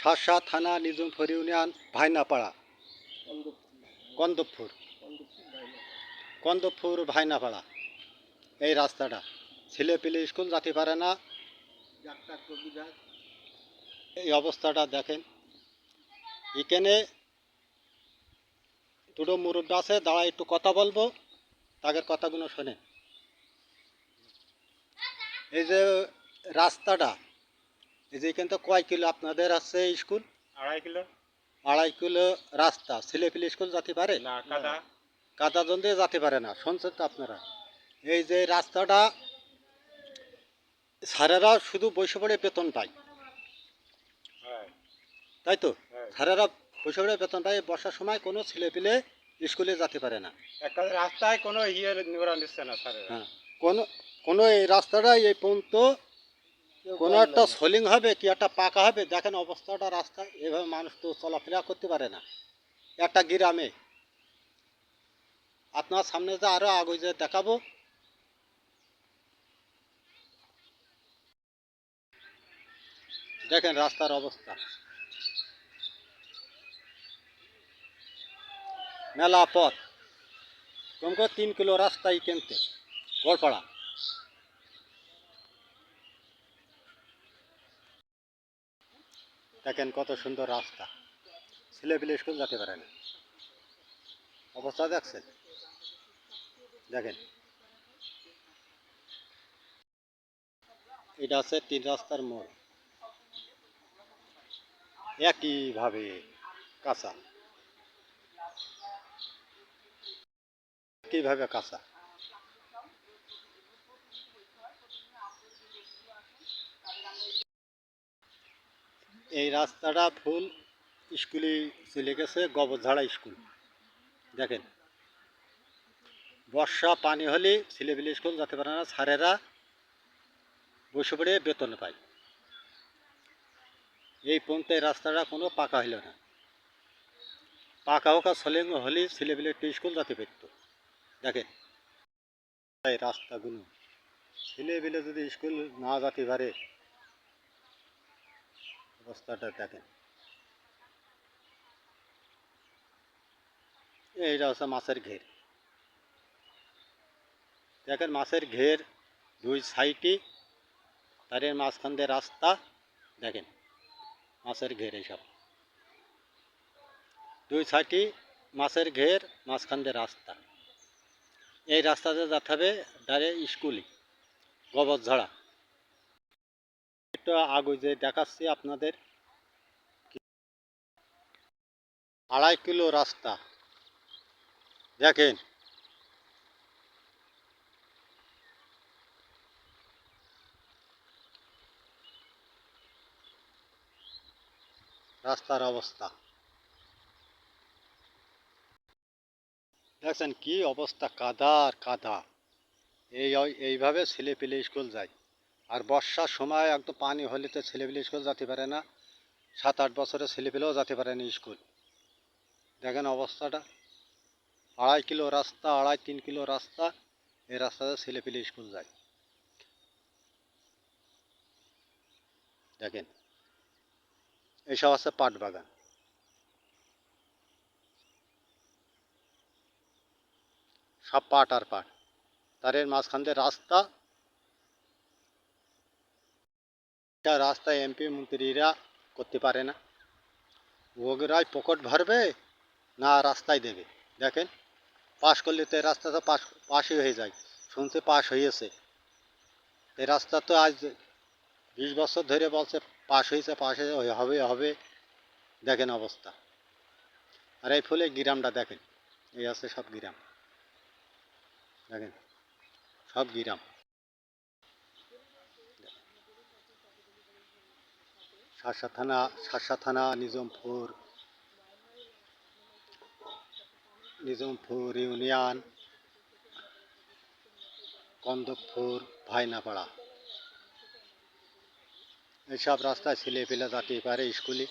শাসা থানা নিজমপুর ইউনিয়ন, ভাইনাপাড়া। কন্দপুর। কন্দপুর, ভাইনাপাড়া। এই রাস্তাটা। ছেলে পেলে স্কুল যেতে পারে না, এই অবস্থাটা দেখেন। এখানে দুটো মুরব্বী আছে দাঁড়া একটু কথা বলব, তাদের কথাগুলো শোনেন। এই যে রাস্তাটা এই যে এখান থেকে কয় কিলো আপনাদের আছে স্কুল? আড়াই কিলো। আড়াই কিলো রাস্তা ছেলে পেলে স্কুল যেতে পারে? না কাদা। কাদা জন দিয়ে যেতে পারে না শুনছেন তো আপনারা। এই যে রাস্তাটা স্যারেরা শুধু বসে পড়ে বেতন পায়। তাই তো। স্যারেরা বসে পড়ে বেতন পায় বর্ষার সময় কোনো ছেলে পেলে স্কুলে যেতে পারে না। একটা রাস্তায় কোনো ইয়ে নিচ্ছে না স্যার হ্যাঁ কোনো কোনো এই রাস্তাটা এই পর্যন্ত কোনো একটা সোলিং হবে কি একটা পাকা হবে? দেখেন অবস্থাটা রাস্তায়, এভাবে মানুষ তো চলাফেরা করতে পারে না। একটা গ্রামে। আপনার সামনে যে আরও আগে যে দেখাবো। দেখেন রাস্তার অবস্থা। মেলা পথ। কমকর তিন কিলো রাস্তায় কিনতে। গড়পাড়া। দেখেন কত সুন্দর রাস্তা। ছেলে পেলে স্কুল যেতে পারে না। অবস্থা দেখছেন? দেখেন। এটা আছে তিন রাস্তার মোড়। একইভাবে কাঁচা। একইভাবে কাঁচা। এই রাস্তাটা ফুল স্কুলে চলে গেছে, গোবরঝাড়া স্কুল। দেখেন। বর্ষা, পানি হলে ছেলেপিলে স্কুল যেতে পারে না, স্যারেরা বসে পড়ে বেতন পায়। এই পর্যন্ত রাস্তাটা কোনো পাকা হইল না। পাকা হোক আর সলিং হলে ছেলেপিলে একটু স্কুল যেতে পারত। দেখেন। রাস্তাগুলো। ছেলেপিলে যদি স্কুল না যেতে পারে অবস্থাটা দেখেন। এইটা হচ্ছে মাছের ঘের। দেখেন মাছের ঘের দুই সাইডে তার মাঝখান দিয়ে রাস্তা, দেখেন মাছের ঘের এইসব। দুই সাইডে মাছের ঘের, মাঝখান দিয়ে রাস্তা। এই রাস্তাতে যাতে হবে ডাইরেক্ট স্কুলে, গোবরঝাড়া। একটু আগে দেখাচ্ছি আপনাদের। আড়াই কিলো রাস্তা। দেখেন। রাস্তার অবস্থা। দেখছেন কি অবস্থা কাদা আর কাদা। এই, এইভাবে ছেলে পেলে স্কুল যায়। আর বর্ষার সময় একদম পানি হলে তো ছেলেপেলে স্কুল যেতে পারে না। সাত আট বছরের ছেলেপেলেও যেতে পারে না স্কুল। দেখেন অবস্থাটা। আড়াই কিলো রাস্তা, আড়াই তিন কিলো রাস্তা এই রাস্তাতে ছেলেপেলে স্কুল যায়। দেখেন, এইসব আছে পাট বাগান সব পাট আর পাট। তার এর মাঝখান দিয়ে রাস্তা এটা রাস্তায় এমপি মন্ত্রীরা করতে পারে না ওগরাই পকেট ভরবে না রাস্তায় দেবে দেখেন পাশ করলে তো রাস্তা তো পাশ পাশই হয়ে যায় শুনছে পাশ হয়েছে এই রাস্তা তো আজ বিশ বছর ধরে বলছে পাশ হয়েছে পাশে হবে হবে দেখেন অবস্থা আর এই ফুলে গ্রামটা দেখেন এই আছে সব গ্রাম দেখেন সব গ্রাম শাসা থানা শাসা থানা নিজমপুর নিজমপুর ইউনিয়ন, কন্দকপুর, ভাইনাপাড়া। এইসব রাস্তায় ছেলে পেলে যেতে পারে স্কুলে।